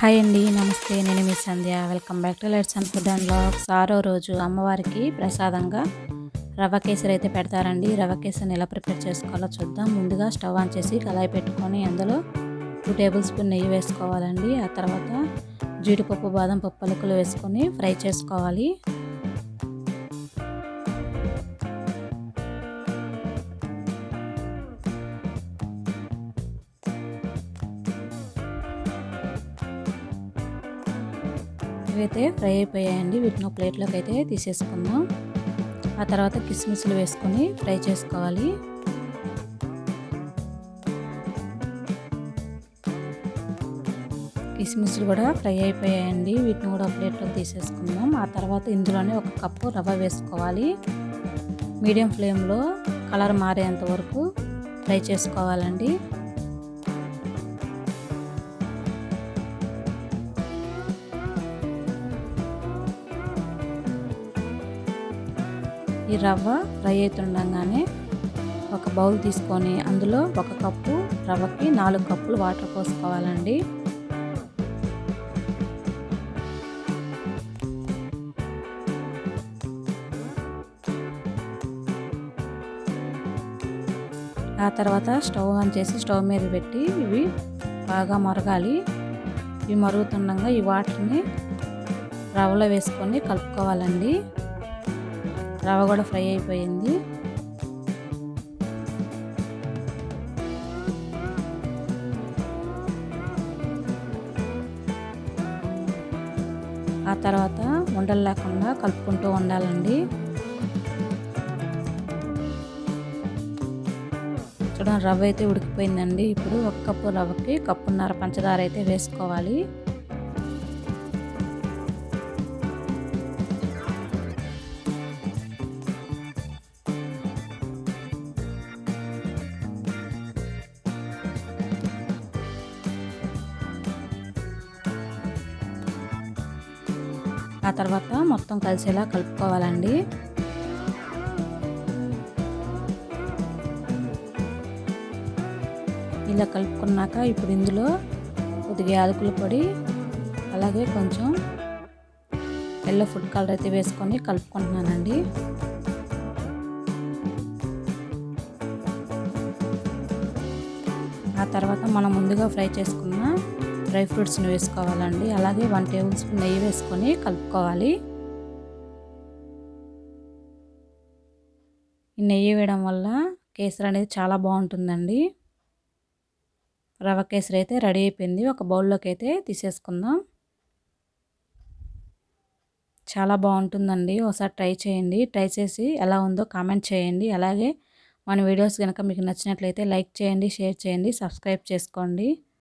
Hi అండి నమస్తే. నేను మీ Sandhya. Welcome back to let's and food and blogs ఆరో రోజు అమ్మవారికి ప్రసాదంగా రవ్వ కేసరి అయితే పెడతారండి. రవ్వ కేసరిని ఎలా ప్రిపేర్ చేసుకోవాలో చూద్దాం. ముందుగా స్టవ్ ఆన్ చేసి కళాయి పెట్టుకొని అందులో టూ టేబుల్ స్పూన్ నెయ్యి వేసుకోవాలండి. ఆ తర్వాత జీడిపప్పు బాదం పప్పు పలుకులు వేసుకొని ఫ్రై చేసుకోవాలి. ఇవైతే ఫ్రై అయిపోయాయండి. వీటిని ఒక ప్లేట్లోకి అయితే తీసేసుకుందాం. ఆ తర్వాత కిస్మిస్లు వేసుకొని ఫ్రై చేసుకోవాలి. కిస్మిస్లు కూడా ఫ్రై అయిపోయాయండి. వీటిని కూడా ప్లేట్లోకి తీసేసుకుందాం. ఆ తర్వాత ఇందులోనే ఒక కప్పు రవ్వ వేసుకోవాలి. మీడియం ఫ్లేమ్లో కలర్ మారేంత వరకు ఫ్రై చేసుకోవాలండి. ఈ రవ్వ ఫ్రై అవుతుండగానే ఒక బౌల్ తీసుకొని అందులో ఒక కప్పు రవ్వకి నాలుగు కప్పులు వాటర్ పోసుకోవాలండి. ఆ తర్వాత స్టవ్ ఆన్ చేసి స్టవ్ మీద పెట్టి ఇవి బాగా మరగాలి. ఇవి మరుగుతుండగా ఈ వాటర్ని రవ్వలో వేసుకొని కలుపుకోవాలండి. రవ్వ కూడా ఫ్రై అయిపోయింది. ఆ తర్వాత ఉండలు లేకుండా కలుపుకుంటూ ఉండాలండి. చూడండి రవ్వ అయితే ఉడికిపోయిందండి. ఇప్పుడు ఒక కప్పు రవ్వకి కప్పున్నర పంచదార అయితే వేసుకోవాలి. ఆ తర్వాత మొత్తం కలిసేలా కలుపుకోవాలండి. ఇలా కలుపుకున్నాక ఇప్పుడు ఇందులో కొద్దిగా యాలకుల పొడి అలాగే కొంచెం ఎల్లో ఫుడ్ కలర్ అయితే వేసుకొని కలుపుకుంటున్నానండి. ఆ తర్వాత మనం ముందుగా ఫ్రై చేసుకున్న డ్రై ఫ్రూట్స్ని వేసుకోవాలండి. అలాగే వన్ టేబుల్ స్పూన్ నెయ్యి వేసుకొని కలుపుకోవాలి. ఈ నెయ్యి వేయడం వల్ల కేసరి అనేది చాలా బాగుంటుందండి. రవ్వ కేసరి అయితే రెడీ అయిపోయింది. ఒక బౌల్లోకి అయితే తీసేసుకుందాం. చాలా బాగుంటుందండి. ఒకసారి ట్రై చేయండి. ట్రై చేసి ఎలా ఉందో కామెంట్ చేయండి. అలాగే మన వీడియోస్ కనుక మీకు నచ్చినట్లయితే లైక్ చేయండి షేర్ చేయండి సబ్స్క్రైబ్ చేసుకోండి.